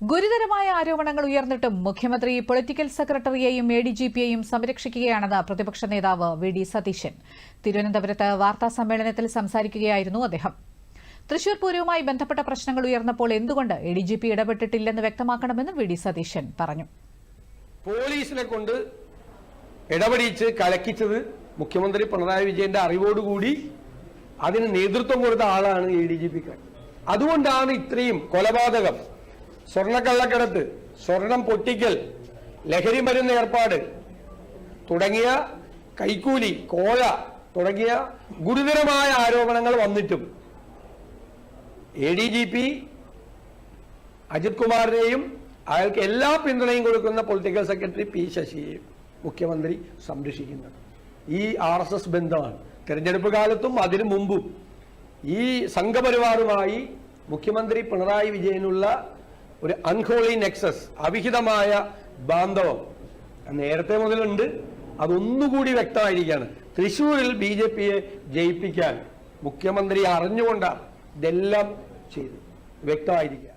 ഗുരുതരമായ ആരോപണങ്ങൾ ഉയർന്നിട്ടും മുഖ്യമന്ത്രി പൊളിറ്റിക്കൽ സെക്രട്ടറിയെയും എ ഡി ജി പിയെയും സംരക്ഷിക്കുകയാണെന്ന് പ്രതിപക്ഷ നേതാവ് വി ഡി സതീശൻ. തിരുവനന്തപുരത്ത് വാർത്താ സമ്മേളനത്തിൽ സംസാരിക്കുകയായിരുന്നു അദ്ദേഹം. തൃശൂർ പൂരവുമായി ബന്ധപ്പെട്ട പ്രശ്നങ്ങൾ ഉയർന്നപ്പോൾ എന്തുകൊണ്ട് എ ഡി ജി പി ഇടപെട്ടിട്ടില്ലെന്ന് വ്യക്തമാക്കണമെന്ന് വി ഡി സതീശൻ പറഞ്ഞു. പോലീസിനെ കൊണ്ട് ഇടപെടിച്ച് കലക്കിച്ചത് മുഖ്യമന്ത്രി പിണറായി വിജയന്റെ അറിവോടുകൂടി അതിന് നേതൃത്വം കൊടുത്ത ആളാണ് എ ഡി ജി പി അതുകൊണ്ടാണ് ഇത്രയും കൊലപാതകം സ്വർണക്കള്ളക്കടത്ത് സ്വർണം പൊട്ടിക്കൽ ലഹരി മരുന്ന് ഏർപ്പാട് തുടങ്ങിയ കൈക്കൂലി കോഴ തുടങ്ങിയ ഗുരുതരമായ ആരോപണങ്ങൾ വന്നിട്ടും A D G P Ajith കുമാറിനെയും അയാൾക്ക് എല്ലാ പിന്തുണയും കൊടുക്കുന്ന പൊളിറ്റിക്കൽ സെക്രട്ടറി പി ശശിയെയും മുഖ്യമന്ത്രി സംരക്ഷിക്കുന്നത്. ഈ ആർ എസ് എസ് ബന്ധമാണ്. തെരഞ്ഞെടുപ്പ് കാലത്തും അതിനു മുമ്പും ഈ സംഘപരിവാറുമായി മുഖ്യമന്ത്രി പിണറായി വിജയനുള്ള ഒരു അൺഹോളി നെക്സസ് അവിഹിതമായ ബാന്ധവം. നേരത്തെ മുതലുണ്ട്. അതൊന്നുകൂടി വ്യക്തമായിരിക്കുകയാണ്. തൃശൂരിൽ ബി ജെ പിയെ ജയിപ്പിക്കാൻ മുഖ്യമന്ത്രി അറിഞ്ഞുകൊണ്ടാണ് ഇതെല്ലാം ചെയ്തു വ്യക്തമായിരിക്കുക